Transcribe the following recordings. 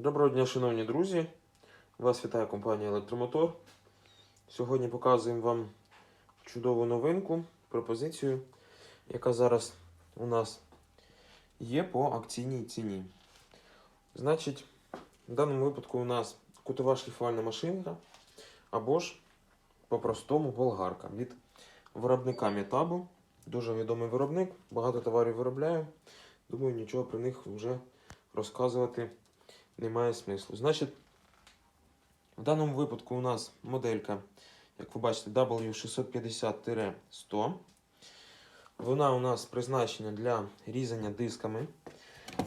Доброго дня, шановні друзі! Вас вітає компанія Електромотор. Сьогодні показуємо вам чудову новинку, пропозицію, яка зараз у нас є по акційній ціні. Значить, в даному випадку у нас кутова шліфувальна машинка або ж по-простому болгарка від виробника Метабу. Дуже відомий виробник, багато товарів виробляю. Думаю, нічого про них вже розказувати немає смислу. Значить, в даному випадку у нас моделька, як ви бачите, W650-100. Вона у нас призначена для різання дисками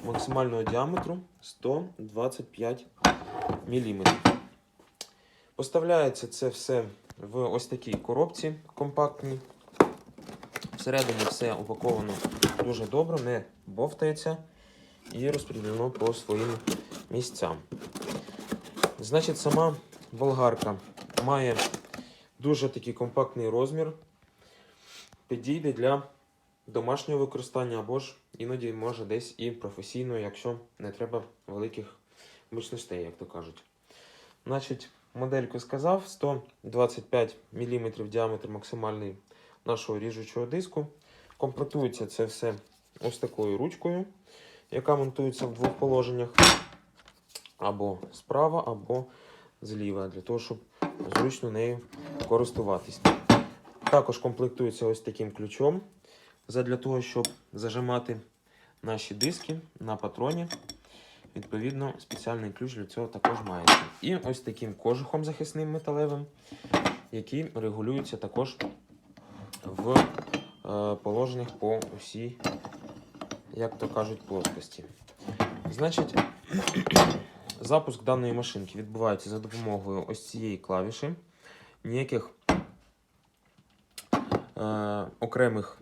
максимального діаметру 125 мм. Поставляється це все в ось такій коробці компактній. Всередині все упаковано дуже добре, не бовтається і розподілено по своїм місцям. Значить, сама болгарка має дуже такий компактний розмір, підійде для домашнього використання або ж іноді може десь і професійно, якщо не треба великих мощностей, як то кажуть. Значить, модельку сказав 125 мм діаметр максимальний нашого ріжучого диску. Комплектується це все ось такою ручкою, яка монтується в двох положеннях. Або справа, або зліва, для того, щоб зручно нею користуватись. Також комплектується ось таким ключом, для того, щоб зажимати наші диски на патроні. Відповідно, спеціальний ключ для цього також мається. І ось таким кожухом захисним металевим, який регулюється також в е, положеннях по усій, як то кажуть, плоскості. Значить, запуск даної машинки відбувається за допомогою ось цієї клавіші. Ніяких е, окремих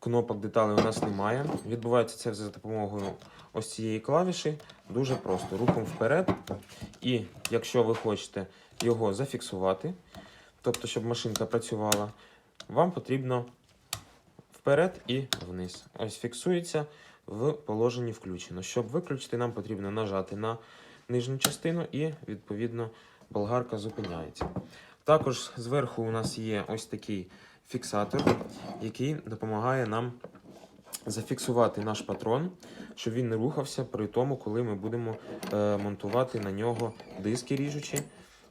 кнопок деталей у нас немає. Відбувається це за допомогою ось цієї клавіші. Дуже просто. Рухом вперед. І якщо ви хочете його зафіксувати, тобто, щоб машинка працювала, вам потрібно вперед і вниз. Ось фіксується в положенні включено. Щоб виключити, нам потрібно нажати на нижню частину і, відповідно, болгарка зупиняється. Також зверху у нас є ось такий фіксатор, який допомагає нам зафіксувати наш патрон, щоб він не рухався при тому, коли ми будемо е, монтувати на нього диски ріжучі,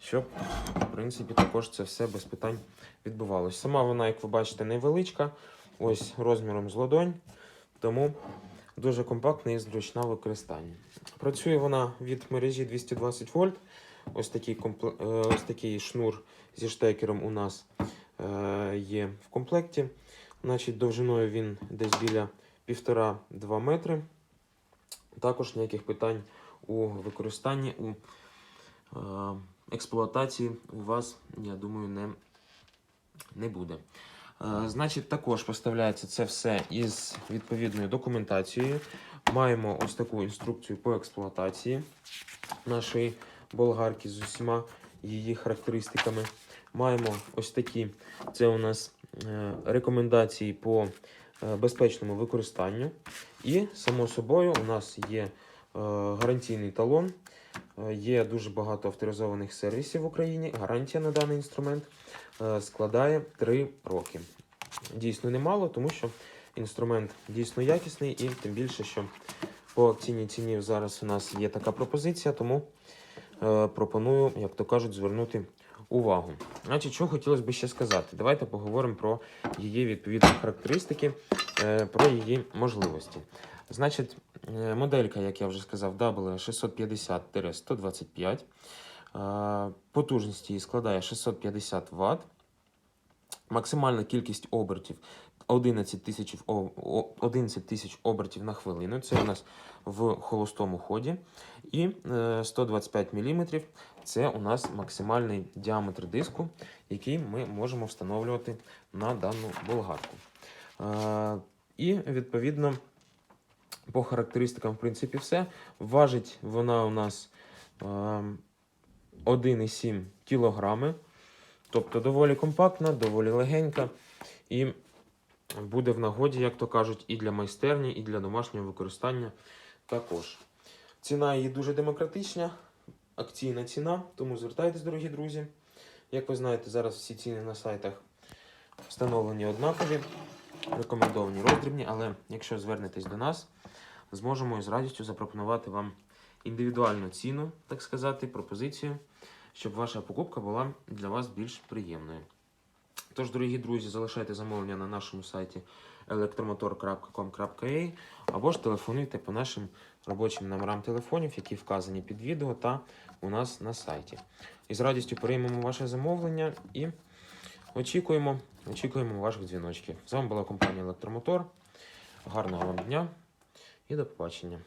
щоб, в принципі, також це все без питань відбувалося. Сама вона, як ви бачите, невеличка, ось розміром з ладонь, тому дуже компактна і зручна в використанні. Працює вона від мережі 220 вольт. Ось такий, компле... е, ось такий шнур зі штекером у нас е, є в комплекті. Значить, довжиною він десь біля 1,5-2 метри. Також ніяких питань у використанні, у е, експлуатації у вас, я думаю, не, не буде. Е, Значить, також поставляється це все із відповідною документацією. Маємо ось таку інструкцію по експлуатації нашої болгарки з усіма її характеристиками. Маємо ось такі це у нас е, рекомендації по е, безпечному використанню. І, само собою, у нас є гарантійний талон. Є дуже багато авторизованих сервісів в Україні. Гарантія на даний інструмент е, складає 3 роки. Дійсно немало, тому що інструмент дійсно якісний, і тим більше, що по акційній ціні зараз у нас є така пропозиція, тому е, пропоную, як то кажуть, звернути увагу. Значить, що хотілося б ще сказати? Давайте поговоримо про її відповідні характеристики, е, про її можливості. Значить, моделька, як я вже сказав, W650-125. Е, Потужність її складає 650 Вт. Максимальна кількість обертів 11 тисяч, о- о- 11 обертів на хвилину. Це у нас в холостому ході. І е, 125 мм це у нас максимальний діаметр диску, який ми можемо встановлювати на дану болгарку. Е, І відповідно по характеристикам, в принципі, все. Важить вона у нас е, 1,7 кг. Тобто доволі компактна, доволі легенька і буде в нагоді, як то кажуть, і для майстерні, і для домашнього використання також. Ціна її дуже демократична, акційна ціна, тому звертайтесь, дорогі друзі. Як ви знаєте, зараз всі ціни на сайтах встановлені однакові, рекомендовані роздрібні, але якщо звернетесь до нас, зможемо із радістю запропонувати вам індивідуальну ціну, так сказати, пропозицію, щоб ваша покупка була для вас більш приємною. Тож, дорогі друзі, залишайте замовлення на нашому сайті elektromotor.com.ua або ж телефонуйте по нашим робочим номерам телефонів, які вказані під відео та у нас на сайті. І з радістю приймемо ваше замовлення і очікуємо, очікуємо ваших дзвіночків. З вами була компанія Електромотор. Гарного вам дня і до побачення.